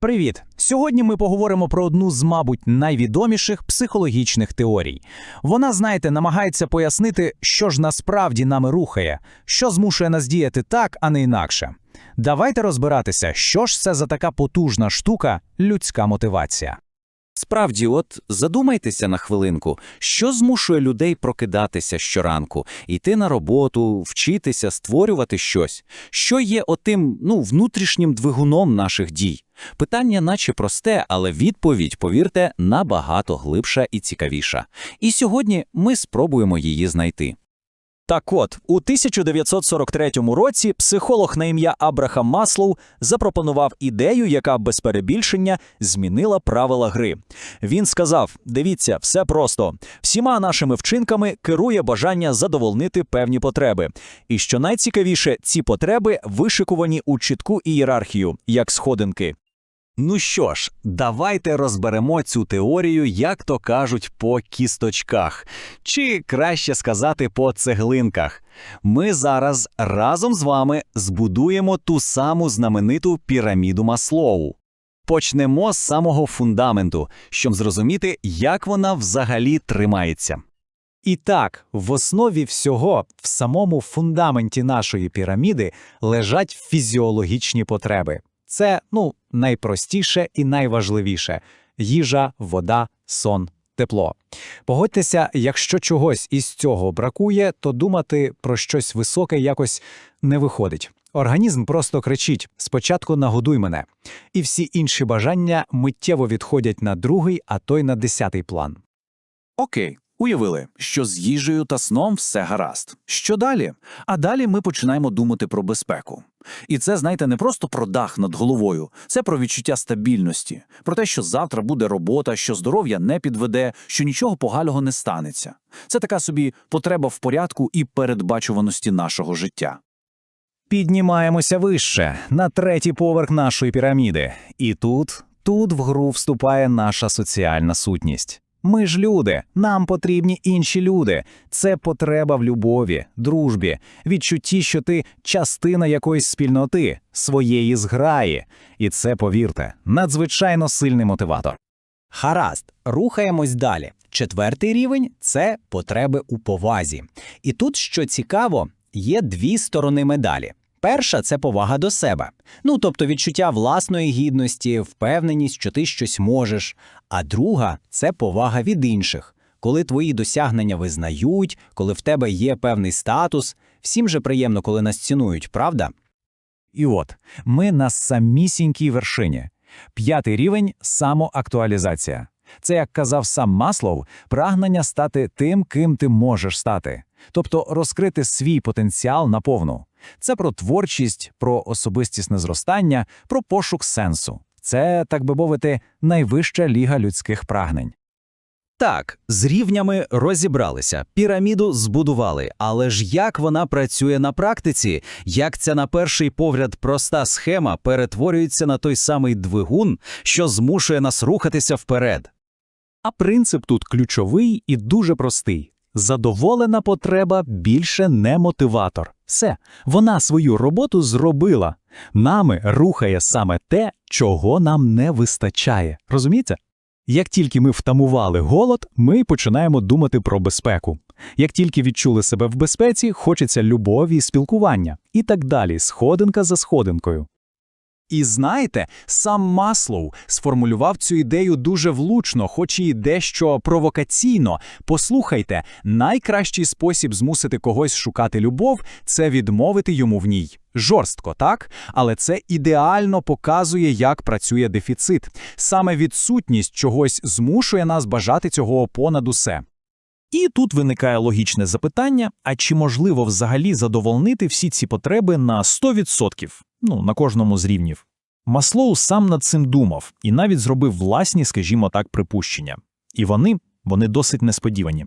Привіт! Сьогодні ми поговоримо про одну з, мабуть, найвідоміших психологічних теорій. Вона, знаєте, намагається пояснити, що ж насправді нами рухає, що змушує нас діяти так, а не інакше. Давайте розбиратися, що ж це за така потужна штука людська мотивація. Справді, от задумайтеся на хвилинку, що змушує людей прокидатися щоранку, йти на роботу, вчитися, створювати щось, що є отим ну, внутрішнім двигуном наших дій. Питання наче просте, але відповідь, повірте, набагато глибша і цікавіша. І сьогодні ми спробуємо її знайти. Так от, у 1943 році психолог на ім'я Абрахам Маслоу запропонував ідею, яка без перебільшення змінила правила гри. Він сказав: дивіться, все просто. Всіма нашими вчинками керує бажання задовольнити певні потреби. І що найцікавіше, ці потреби вишикувані у чітку ієрархію, як сходинки. Ну що ж, давайте розберемо цю теорію, як то кажуть, по кісточках, чи краще сказати, по цеглинках. Ми зараз разом з вами збудуємо ту саму знамениту піраміду Маслоу. Почнемо з самого фундаменту, щоб зрозуміти, як вона взагалі тримається. І так, в основі всього, в самому фундаменті нашої піраміди лежать фізіологічні потреби. Це, ну, найпростіше і найважливіше їжа, вода, сон, тепло. Погодьтеся, якщо чогось із цього бракує, то думати про щось високе якось не виходить. Організм просто кричить: спочатку нагодуй мене. І всі інші бажання миттєво відходять на другий, а то й на десятий план. Окей, уявили, що з їжею та сном все гаразд. Що далі? А далі ми починаємо думати про безпеку. І це, знаєте, не просто про дах над головою, це про відчуття стабільності, про те, що завтра буде робота, що здоров'я не підведе, що нічого поганого не станеться. Це така собі потреба в порядку і передбачуваності нашого життя. Піднімаємося вище, на третій поверх нашої піраміди. І тут, тут в гру вступає наша соціальна сутність. Ми ж люди, нам потрібні інші люди. Це потреба в любові, дружбі, відчутті, що ти частина якоїсь спільноти, своєї зграї. І це, повірте, надзвичайно сильний мотиватор. Гаразд, рухаємось далі. Четвертий рівень це потреби у повазі. І тут, що цікаво, є дві сторони медалі. Перша це повага до себе. Ну тобто відчуття власної гідності, впевненість, що ти щось можеш. А друга це повага від інших, коли твої досягнення визнають, коли в тебе є певний статус. Всім же приємно, коли нас цінують, правда? І от ми на самісінькій вершині. П'ятий рівень самоактуалізація. Це, як казав сам Маслов, прагнення стати тим, ким ти можеш стати, тобто розкрити свій потенціал наповну. Це про творчість, про особистісне зростання, про пошук сенсу. Це, так би мовити, найвища ліга людських прагнень. Так, з рівнями розібралися, піраміду збудували, але ж як вона працює на практиці, як ця на перший погляд проста схема перетворюється на той самий двигун, що змушує нас рухатися вперед. А принцип тут ключовий і дуже простий. Задоволена потреба більше не мотиватор. Все, вона свою роботу зробила. Нами рухає саме те, чого нам не вистачає. Розумієте? Як тільки ми втамували голод, ми починаємо думати про безпеку. Як тільки відчули себе в безпеці, хочеться любові і спілкування. І так далі, сходинка за сходинкою. І знаєте, сам Маслоу сформулював цю ідею дуже влучно, хоч і дещо провокаційно. Послухайте, найкращий спосіб змусити когось шукати любов це відмовити йому в ній. Жорстко, так? Але це ідеально показує, як працює дефіцит. Саме відсутність чогось змушує нас бажати цього понад усе. І тут виникає логічне запитання: а чи можливо взагалі задовольнити всі ці потреби на 100%? Ну, на кожному з рівнів. Маслоу сам над цим думав і навіть зробив власні, скажімо так, припущення. І вони, вони досить несподівані.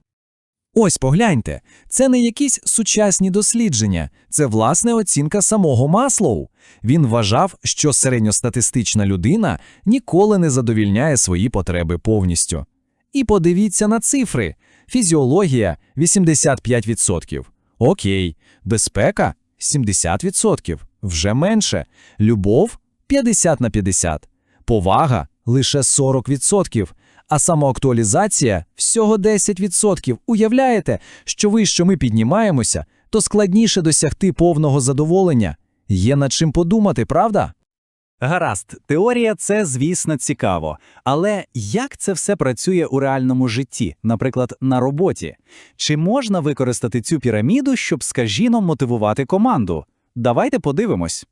Ось погляньте, це не якісь сучасні дослідження, це власне оцінка самого Маслоу. Він вважав, що середньостатистична людина ніколи не задовільняє свої потреби повністю. І подивіться на цифри: фізіологія 85%. Окей, безпека 70%. Вже менше. Любов 50 на 50. повага лише 40%, а самоактуалізація всього 10%. Уявляєте, що вище ми піднімаємося, то складніше досягти повного задоволення. Є над чим подумати, правда? Гаразд, теорія це, звісно, цікаво. Але як це все працює у реальному житті, наприклад, на роботі? Чи можна використати цю піраміду, щоб, скажімо, мотивувати команду? Давайте подивимось.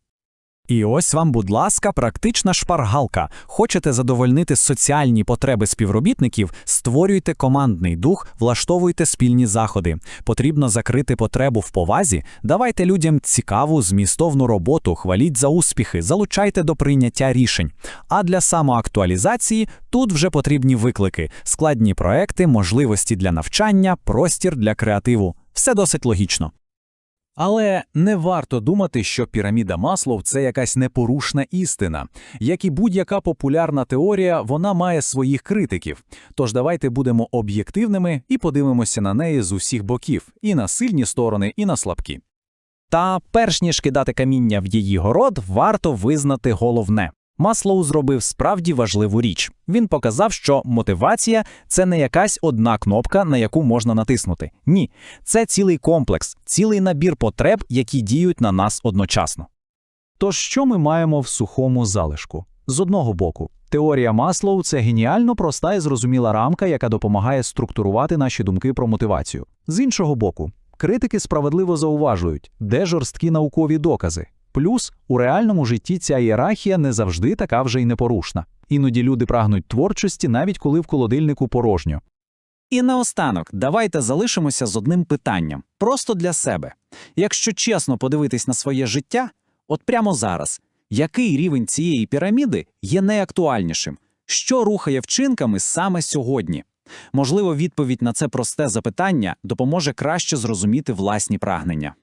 І ось вам, будь ласка, практична шпаргалка. Хочете задовольнити соціальні потреби співробітників, створюйте командний дух, влаштовуйте спільні заходи. Потрібно закрити потребу в повазі, давайте людям цікаву, змістовну роботу, хваліть за успіхи, залучайте до прийняття рішень. А для самоактуалізації тут вже потрібні виклики, складні проекти, можливості для навчання, простір для креативу. Все досить логічно. Але не варто думати, що піраміда Маслов – це якась непорушна істина. Як і будь-яка популярна теорія, вона має своїх критиків. Тож давайте будемо об'єктивними і подивимося на неї з усіх боків, і на сильні сторони, і на слабкі. Та перш ніж кидати каміння в її город, варто визнати головне. Маслоу зробив справді важливу річ. Він показав, що мотивація це не якась одна кнопка, на яку можна натиснути. Ні, це цілий комплекс, цілий набір потреб, які діють на нас одночасно. Тож що ми маємо в сухому залишку? З одного боку, теорія Маслоу це геніально проста і зрозуміла рамка, яка допомагає структурувати наші думки про мотивацію. З іншого боку, критики справедливо зауважують, де жорсткі наукові докази. Плюс у реальному житті ця ієрархія не завжди така вже й непорушна. Іноді люди прагнуть творчості, навіть коли в холодильнику порожньо. І наостанок, давайте залишимося з одним питанням, просто для себе. Якщо чесно подивитись на своє життя, от прямо зараз, який рівень цієї піраміди є найактуальнішим? Що рухає вчинками саме сьогодні? Можливо, відповідь на це просте запитання допоможе краще зрозуміти власні прагнення.